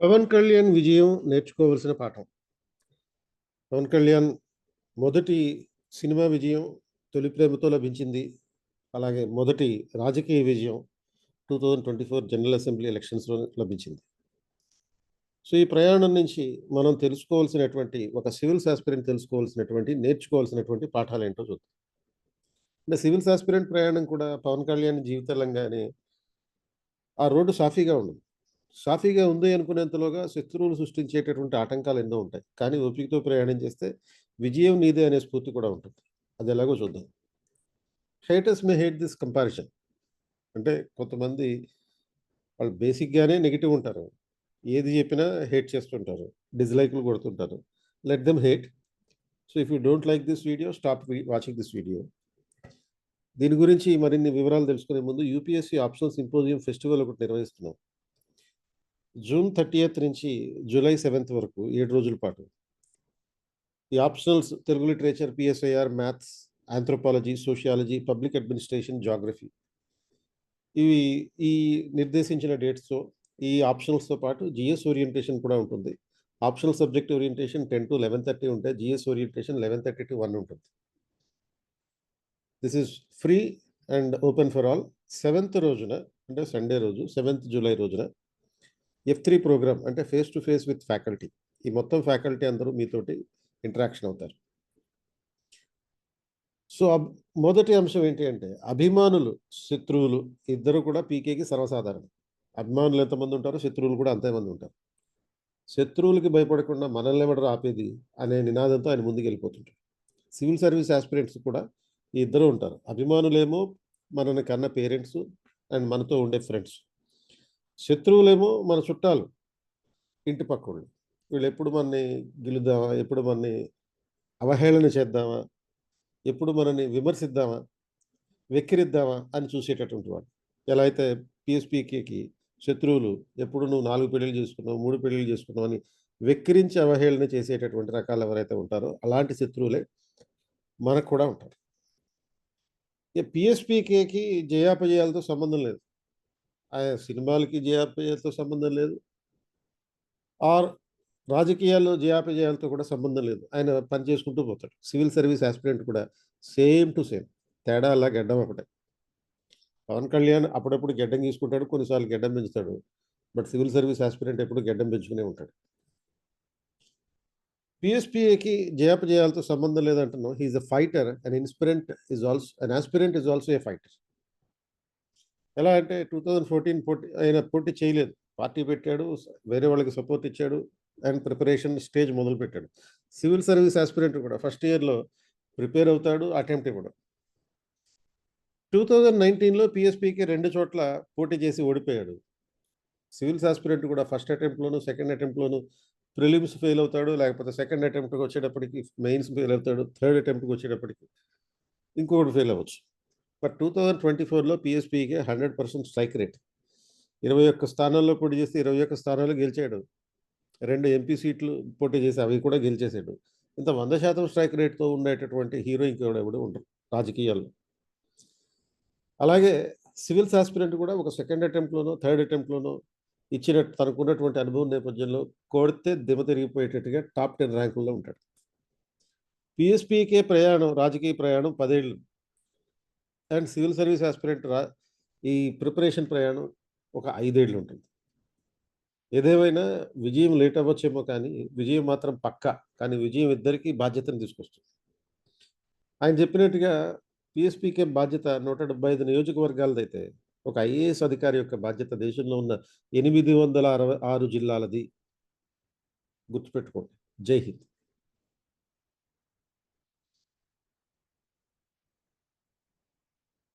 పవన్ కళ్యాణ్ విజయం నేర్చుకోవాల్సిన పాఠం. పవన్ కళ్యాణ్ మొదటి సినిమా విజయం 'తొలి ప్రేమతో' లభించింది. అలాగే మొదటి రాజకీయ విజయం 2024 జనరల్ అసెంబ్లీ ఎలక్షన్స్‌లో లభించింది. సో, ఈ ప్రయాణం నుంచి మనం తెలుసుకోవాల్సినటువంటి ఒక సివిల్స్ ఆస్పిరెంట్ తెలుసుకోవాల్సినటువంటి, నేర్చుకోవాల్సినటువంటి పాఠాలు ఏంటో చూద్దాం. అంటే సివిల్స్ ఆస్పిరెంట్ ప్రయాణం కూడా పవన్ కళ్యాణ్ జీవితంలాగానే ఆ రోడ్డు సాఫీగా ఉండదు. సాఫీగా ఉంది అనుకునేంతలోగా శత్రువులు సృష్టించేటటువంటి ఆటంకాలు ఎన్నో ఉంటాయి. కానీ ఓపికతో ప్రయాణం చేస్తే విజయం నీదే అనే స్ఫూర్తి కూడా ఉంటుంది. అది ఎలాగో చూద్దాం. Haters may hate this comparison. అంటే కొంతమంది వాళ్ళు బేసిక్‌గానే నెగిటివ్ ఉంటారు. ఏది చెప్పినా హేట్ చేస్తుంటారు. డిస్‌లైక్‌లు కొడుతుంటారు. Let them hate. So, if you don't like this video stop watching this video. దీని గురించి మరిన్ని వివరాలు తెలుసుకునే ముందు యూపీఎస్సీ ఆప్షన్స్ సింపోజియం ఫెస్టివల్ ఒకటి నిర్వహిస్తున్నాం. జూన్ 30థ్ నుంచి జూలై సెవెంత్ వరకు ఏడు రోజుల పాటు. ఈ optionals Telugu literature, PSIR maths, anthropology, sociology, public administration, geography ఇవి ఈ నిర్దేశించిన డేట్స్‌తో ఈ ఆప్షనల్స్‌తో పాటు జిఎస్ ఓరియంటేషన్ కూడా ఉంటుంది. Optional subject orientation ten to eleven thirty ఉంటే జిఎస్ ఓరియంటేషన్ 11:30-1 ఉంటుంది. This is free and open for all. Seventh రోజున అంటే సండే రోజు సెవెంత్ జూలై రోజున ఎఫ్ త్రీ ప్రోగ్రామ్ అంటే face to face with faculty. ఈ మొత్తం ఫ్యాకల్టీ అందరూ మీతోటి ఇంటరాక్షన్ అవుతారు. సో, మొదటి అంశం ఏంటి అంటే అభిమానులు, శత్రువులు ఇద్దరు కూడా పీకేకి సర్వసాధారణం. అభిమానులు ఎంతమంది ఉంటారో శత్రువులు కూడా అంతే మంది ఉంటారు. శత్రువులకి భయపడకుండా మనల్ని ఎవడరు ఆపేది అనే నినాదంతో ఆయన ముందుకెళ్ళిపోతుంటాడు. సివిల్ సర్వీస్ ఆస్పిరెంట్స్ కూడా ఈ ఇద్దరు ఉంటారు. అభిమానులేమో మనని కన్న పేరెంట్స్ అండ్ మనతో ఉండే ఫ్రెండ్స్. శత్రువులేమో మన చుట్టాలు. ఇంటి పక్కోళ్ళు. వీళ్ళెప్పుడు మనని గెలుద్దామా ఎప్పుడు మనని అవహేళన చేద్దామా? ఎప్పుడు మనల్ని విమర్శిద్దామా? వెక్కిరిద్దామా? అని చూసేటటువంటి వాడు. ఎలా అయితే పిఎస్పీకేకి శత్రువులు ఎప్పుడు నువ్వు నాలుగు పెళ్ళిళ్ళు చేసుకున్నావు, మూడు పెళ్ళిళ్ళు చేసుకున్నావు అని వెక్కిరించి అవహేళన చేసేటటువంటి రకాలు ఎవరైతే ఉంటారో అలాంటి శత్రువులే మనకు కూడా ఉంటారు. ఇక పీఎస్‌పీకేకి జయాపజయాలతో సంబంధం లేదు. ఆయన సినిమాలకి జయాపజయాలతో సంబంధం లేదు. ఆర్ రాజకీయాల్లో జయాపజయాలతో కూడా సంబంధం లేదు. ఆయన పని చేసుకుంటూ పోతాడు. సివిల్ సర్వీస్ ఆస్పిరెంట్ కూడా సేమ్ టు సేమ్. తేడా అలా గడ్డం ఒకటే. పవన్ కళ్యాణ్ అప్పుడప్పుడు గెడ్డం తీసుకుంటాడు కొన్నిసార్లు గెడ్డం పెంచుతాడు. బట్ సివిల్ సర్వీస్ ఆస్పిరెంట్ ఎప్పుడు గెడ్డం పెంచుకునే ఉంటాడు. పీఎస్‌పీఏకి జయాపజయాలతో సంబంధం లేదంటున్నాం. He is a fighter. An aspirant is also an aspirant is also a fighter. ఎలా అంటే 2014 పోటీ ఆయన పోటీ చేయలేదు. పార్టీ పెట్టాడు. వేరే వాళ్ళకి సపోర్ట్ ఇచ్చాడు. అండ్ ప్రిపరేషన్ స్టేజ్ మొదలు పెట్టాడు సివిల్ సర్వీస్ ఆస్పిరెంట్ కూడా ఫస్ట్ ఇయర్‌లో ప్రిపేర్ అవుతాడు. అటెంప్ట్ ఇవ్వడు. 2019లో పీఎస్‌పీకే 2 చోట్ల పోటీ చేసి ఓడిపోయాడు. సివిల్స్ ఆస్పిరెంట్ కూడా ఫస్ట్ అటెంప్ట్‌లోను, సెకండ్ అటెంప్ట్‌లోను ప్రిలిమ్స్ ఫెయిల్ అవుతాడు. లేకపోతే సెకండ్ అటెంప్ట్‌కి వచ్చేటప్పటికి మెయిన్స్ ఫెయిల్ అవుతాడు. థర్డ్ అటెంప్ట్‌కి వచ్చేటప్పటికి ఇంకొకటి ఫెయిల్ అవ్వచ్చు. బట్ 2024లో పీఎస్‌పీకే 100% స్ట్రైక్ రేట్. 21 స్థానాల్లో పోటీ చేస్తే 21 స్థానాలు గెలిచాడు. రెండు ఎంపీ సీట్లు పోటీ చేసి అవి కూడా గెలిచేసాడు. ఇంత 100% స్ట్రైక్ రేట్‌తో ఉండేటటువంటి హీరో ఇంకెవడెవడు ఉండరు రాజకీయాల్లో. అలాగే సివిల్స్ ఆస్పిరెంట్ కూడా ఒక సెకండ్ అటెంప్ట్‌లోనో, థర్డ్ అటెంప్ట్‌లోనో ఇచ్చిన తనకున్నటువంటి అనుభవం నేపథ్యంలో కొడితే దిమ్మ తిరిగిపోయేటట్టుగా టాప్ 10 ర్యాంకుల్లో ఉంటాడు. పిఎస్పీకే ప్రయాణం రాజకీయ ప్రయాణం పదేళ్ళు అండ్ సివిల్ సర్వీస్ యాస్పిరెంట్ రా ఈ ప్రిపరేషన్ ప్రయాణం ఒక ఐదేళ్ళు ఉంటుంది. ఏదేమైనా విజయం లేట్ అవ్వచ్చేమో కానీ విజయం మాత్రం పక్కా. కానీ విజయం ఇద్దరికీ బాధ్యతను తీసుకొస్తుంది. ఆయన చెప్పినట్టుగా పీఎస్‌పీకే బాధ్యత 175 నియోజకవర్గాలదైతే ఒక ఐఏఎస్ అధికారి యొక్క బాధ్యత దేశంలో ఉన్న 866 జిల్లాలది. గుర్తుపెట్టుకోండి. జై హింద్.